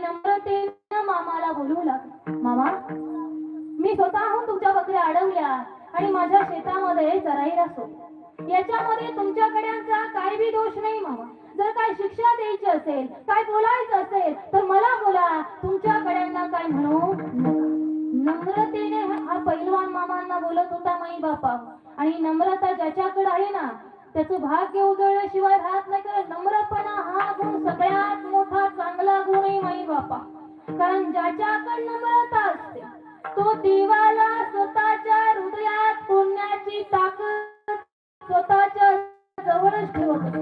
नम्रतेनं मामाला बोलू लागले मामा मी स्वतःहून तुमच्या बकऱ्या अडवल्या आणि माझ्या शेतामध्ये चराईला असो याच्यामध्ये तुमच्याकड्यांचा काही बी दोष नाही मामा. जर काय शिक्षा द्यायची असेल काय बोलायचं असेल तर मला बोला. तुमच्या कड्यांना काय म्हणू नम्रतेने हा पैलवान मामांना बोलत होता माई बापा आणि नम्रता ज्याच्याकडे आहे ना त्याचं भाग्य उजळल्याशिवाय राहत नाही कारण नम्रपणा हा गुण सगळ्यात मोठा चांगला गुण आहे माई बापा. कारण ज्याच्याकडे नम्रता असते तो देवाला स्वतःच्या हृदयात पुण्याची ताकद स्वतःच्या जवळच ठेवत.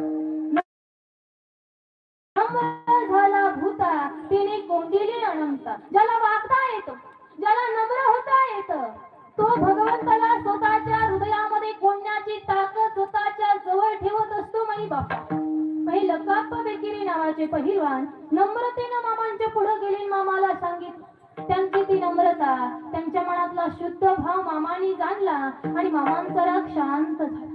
झाला भूता तिने कोंडिली अनंता. ज्याला वागता येतो ज्याला नम्र होता येत तो भगवंताला स्वतःच्या हृदयामध्ये कोंडण्याची बापा. काही लकाप्पा बेकिरी नावाचे पहिलवान नम्रतेनं मामांच्या पुढे गेले मामाला सांगितलं. त्यांची ती नम्रता त्यांच्या मनातला शुद्ध भाव मामानी जाणला आणि मामांचा राग शांत झाला.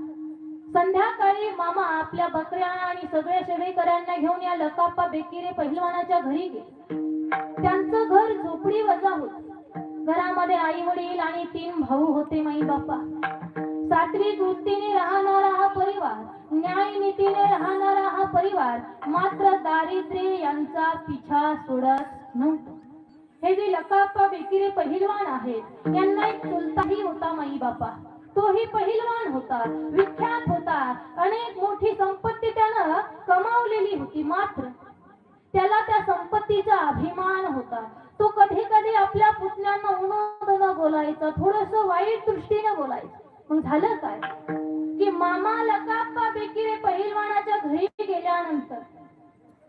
संध्याकाळी मामा आपल्या बकऱ्या आणि सगळ्या शेवेकऱ्यांना घेऊन या लकाप्पा बेकिरे पहिलवानाच्या घरी गेले. त्यांचं घर झोपडी वजा होत. घरामध्ये आई वडील आणि तीन भाऊ होते माई बापा सात्विक वृत्तीने राहणारा हा परिवार न्याय नीतीने राहणारा हा परिवार मात्र दारिद्र्य यांचा पिछा सोडत नव्हता. हे जे लकाप्पा बेकिरे पहिलवान आहेत यांना एक चुलताही होता माई बापा तोही पहिलवान होता विख्यात होता अनेक मोठी संपत्ती त्यानं कमावलेली होती मात्र. त्याला त्या संपत्तीचा अभिमान होता. तो कधी कधी आपल्या पुतण्यांना उन्हा बोलायचा थोडस वाईट दृष्टीने बोलायचा. मग झालं काय? की मामा लकाप्पा बेकिरे पहिलवानाच्या घरी गेल्यानंतर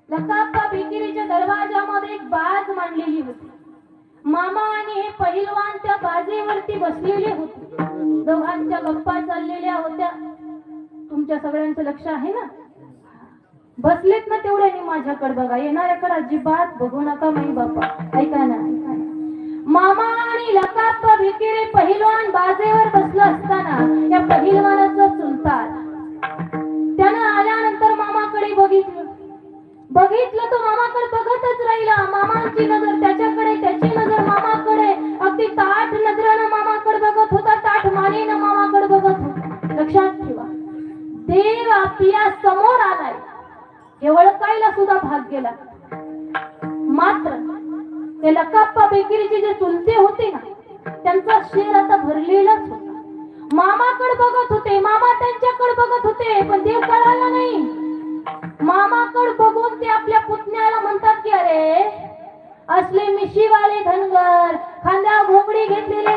लकाप्पा बेकिरीच्या दरवाजामध्ये एक बाज मांडलेली होती. मामा आणि हे पहिलवान त्या बाजेवरती बसलेले होते. दोघांच्या गप्पा चाललेल्या होत्या. तुमच्या सगळ्यांचं लक्ष आहे ना? बसलेत ना तेवढ्यानी माझ्याकडे बघा. येणाऱ्याकडे अजिबात बघू नका माई बापा ऐका ना. ऐका लकाप्पा पहिलवान बाजेवर बसला असताना या पहिलवानाचा चुलतात त्यानं आल्यानंतर मामाकडे बघितलं. बघितलं तो मामाकडे बघतच राहिला. मामाची नजर त्याच्याकडे त्याची नजर मामाकडे. अगदी ताट नजरानं मामाकडे बघत होता ताट मानेनं मामाकडे बघत होता. लक्षात ठेवा. देव आपल्यासमोर आलाय. हे ओळखायला सुद्धा भाग गेला. मात्र ते लकाप्पा बेकिरीचे जे चुलते होते ना त्यांचा शेर आता भरलेलाच होता. मामाकडे बघत होते मामा त्यांच्याकडे बघत होते पण देव कळाला नाही. मामाकड बघून ते आपल्या पुतण्याला म्हणतात की अरे असले मिशीवाले धनगर खांद्या घोंगडी घेतलेले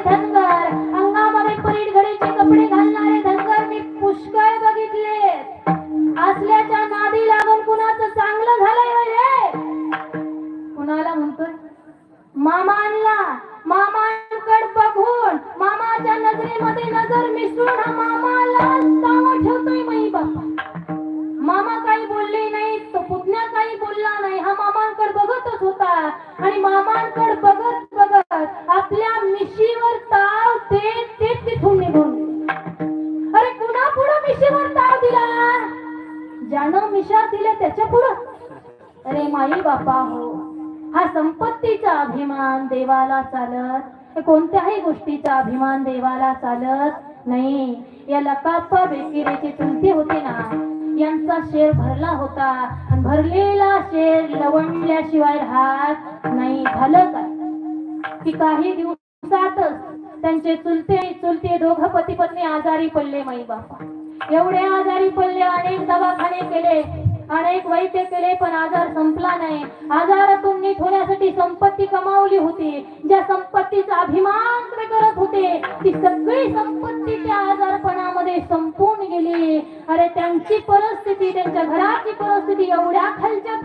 दिल्या त्याच्या पुढं? अरे माई बापा हो. हा संपत्तीचा अभिमान देवाला चालत कोणत्याही गोष्टीचा अभिमान देवाला चालत नाही. या लकाप्पा बेकिरीचे चुलती होती ना यांचा शेर भरला होता आणि भरलेला शेर लवणल्याशिवाय राहत नाही. झालं काय? की काही दिवसातच त्यांचे चुलते चुलते दोघ पती पत्नी आजारी पडले माई बापा. एवढे आजारी पडले अनेक दवाखाने केले अनेक वैद्य केले पण आजार संपला नाही. आजारातून नीट होण्यासाठी संपत्ती कमावली होती. ज्या संपत्तीचा अभिमान करत होते ती सगळी संपत्ती त्या आजारपणामध्ये संपून गेली. अरे त्यांची परिस्थिती त्यांच्या घराची परिस्थिती एवढ्या खालच्या